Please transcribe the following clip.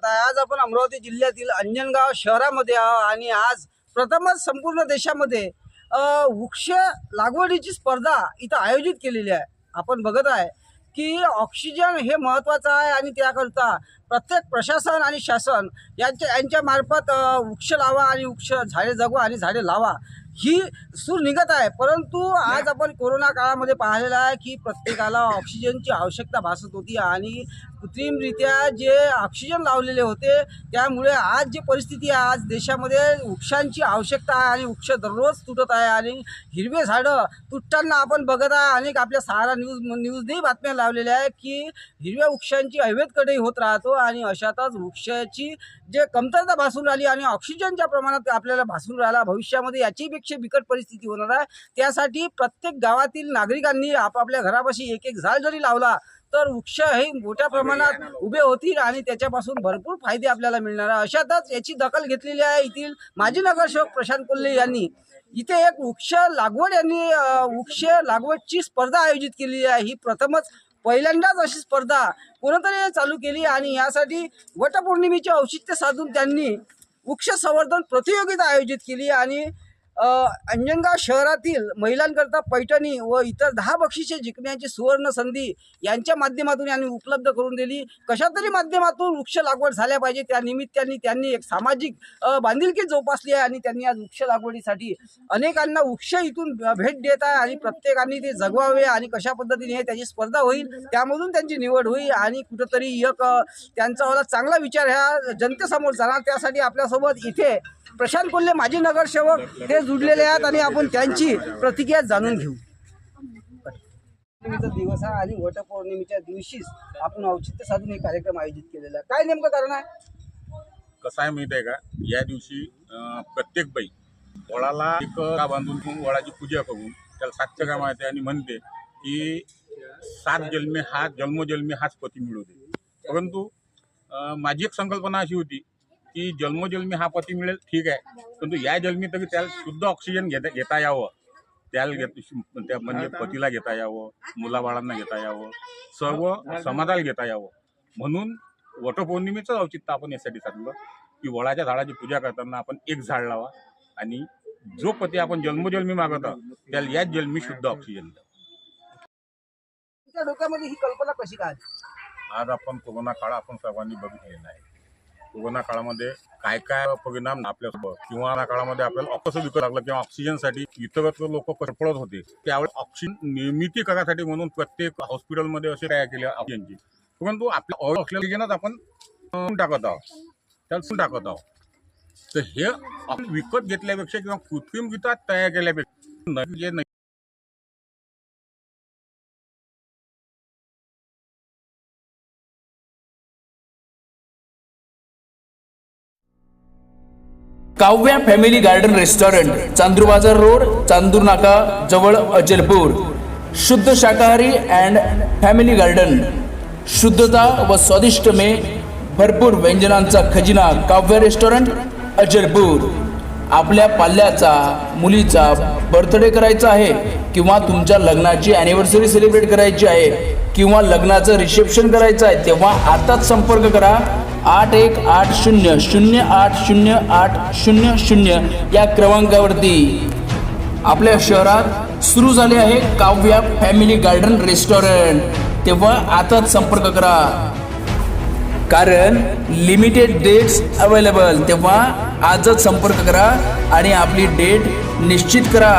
स्वागत आहे. आज आपण अमरावती जिल्ह्यातील अंजनगाव शहरामध्ये आहोत आणि आज प्रथमच संपूर्ण देशामध्ये वृक्ष लागवडीची स्पर्धा इथं आयोजित केलेली आहे. आपण बघत आहे की ऑक्सिजन हे महत्त्वाचं आहे आणि त्याकरता प्रत्येक प्रशासन आणि शासन यांच्या यांच्यामार्फत वृक्ष लावा आणि वृक्ष झाडे जगवा आणि झाडे लावा. ही सूर निघत आहे. परंतु आज आपण कोरोना काळामध्ये पाहिलेलं आहे की प्रत्येकाला ऑक्सिजनची आवश्यकता भासत होती आणि कृत्रिमरित्या जे ऑक्सिजन लावलेले होते त्यामुळे आज जी परिस्थिती आहे आज देशामध्ये वृक्षांची आवश्यकता आहे आणि वृक्ष दररोज तुटत आहे आणि हिरवे झाडं तुटताना आपण बघत आहे. अनेक आपल्या सहारा न्यूज न्यूजनेही बातम्या लावलेल्या आहे की हिरव्या वृक्षांची अवैध कटई होत राहतो आणि अशातच वृक्षाची जे कमतरता भासून राहिली आणि ऑक्सिजनच्या प्रमाणात आपल्याला भासून राहिला भविष्यामध्ये याचीपेक्षा बिकट परिस्थिती होणार आहे. त्यासाठी प्रत्येक गावातील नागरिकांनी आपापल्या घरापाशी एक एक झाड जरी लावला तर वृक्ष हे मोठ्या प्रमाणात उभे होतील आणि त्याच्यापासून भरपूर फायदे आपल्याला मिळणार आहे. अशातच याची दखल घेतलेली आहे येथील माजी नगरसेवक प्रशांत कोल्हे यांनी. इथे एक वृक्ष लागवड यांनी वृक्ष लागवडची स्पर्धा आयोजित केलेली आहे. ही प्रथमच पहिल्यांदाच अशी स्पर्धा कोणतरी चालू केली आणि यासाठी वटपौर्णिमेचे औचित्य साधून त्यांनी वृक्ष संवर्धन प्रतियोगिता आयोजित केली आणि अंजनगाव शहरातील महिलांकरता पैठणी व इतर दहा बक्षिसे जिंकण्याची सुवर्ण संधी यांच्या माध्यमातून यांनी उपलब्ध करून दिली. कशा तरी माध्यमातून वृक्ष लागवड झाल्या पाहिजे त्या निमित्ताने त्यांनी एक सामाजिक बांधिलकी जोपासली आहे आणि त्यांनी आज वृक्ष लागवडीसाठी अनेकांना वृक्ष इथून भेट देत आहे आणि प्रत्येकाने ते जगवावे आणि कशा पद्धतीने हे त्याची स्पर्धा होईल त्यामधून त्यांची निवड होईल आणि कुठंतरी एक त्यांचा वाला चांगला विचार ह्या जनतेसमोर जाणार. त्यासाठी आपल्यासोबत इथे प्रशांत कोल्हे माजी नगरसेवक हे जुडलेले आहेत आणि आपण त्यांची प्रतिक्रिया जाणून घेऊ. पौर्णिमेचा दिवस आहे आणि वटपौर्णिमेच्या दिवशीच आपण औचित्य साधून हे कार्यक्रम आयोजित केलेला आहे. काय नेमकं कारण आहे? कसं आहे माहिती आहे का? या दिवशी अं, प्रत्येक बाई वळाला एक का बांधून ठेवून वळाची पूजा करून त्याला सातचं काय आहे आणि म्हणते की सात जन्मे हा जन्मोजन्मी हाच पती मिळवते परंतु अं, माझी एक संकल्पना अशी होती की जन्मोजन्मी हा पती मिळेल ठीक आहे. परंतु या जन्मी तरी त्याला शुद्ध ऑक्सिजन घेता घेता यावं. त्याला घेत त्या म्हणजे पतीला घेता यावं मुलाबाळांना घेता यावं सर्व समाजाला घेता यावं. म्हणून वटपौर्णिमेचं औचित्य आपण यासाठी साधलं की वडाच्या झाडाची पूजा करताना आपण एक झाड लावा आणि जो पती आपण जन्मोजन्मी मागत आहोत त्याला याच जन्मी शुद्ध ऑक्सिजन द्या. डोक्यामध्ये ही कल्पना कशी काय? आज आपण कोरोना काळ आपण सर्वांनी बघितलेला आहे. कोरोना काळामध्ये काय काय परिणाम आपल्यासोबत? किंवा काळामध्ये आपल्याला कसं विकत लागलं किंवा ऑक्सिजनसाठी इतरत्र लोक पडत होते त्यावेळेस ऑक्सिजन निर्मिती करासाठी म्हणून प्रत्येक हॉस्पिटलमध्ये असे तयार केले ऑक्सिजनची परंतु आपल्या ऑक्सिजनच आपण टाकत आहोत. त्याला टाकत आहोत. तर हे आपण विकत घेतल्यापेक्षा किंवा कृत्रिमरित्या तयार केल्यापेक्षा जे Kavya family garden restaurant Chandur Bazar road Chandur नाका जवळ अचलपूर शुद्ध शाकाहारी अँड फॅमिली गार्डन. शुद्धता व स्वादिष्ट मे भरपूर व्यंजनांचा खजिना काव्य रेस्टॉरंट अजलपूर. आपल्या पाल्याचा मुलीचा बर्थडे करायचा आहे किंवा तुमच्या लग्नाची अॅनिव्हर्सरी सेलिब्रेट करायची आहे किंवा लग्नाचं रिसेप्शन करायचं आहे तेव्हा आताच संपर्क करा. आठ एक आठ शून्य शून्य आठ शून्य आठ शून्य शून्य या क्रमांकावरती. आपल्या शहरात सुरू झाले आहे काव्या फॅमिली गार्डन रेस्टॉरंट. तेव्हा आताच संपर्क करा. कारण लिमिटेड डेट्स अवेलेबल तेव्हा आजच संपर्क करा आणि आपली डेट निश्चित करा.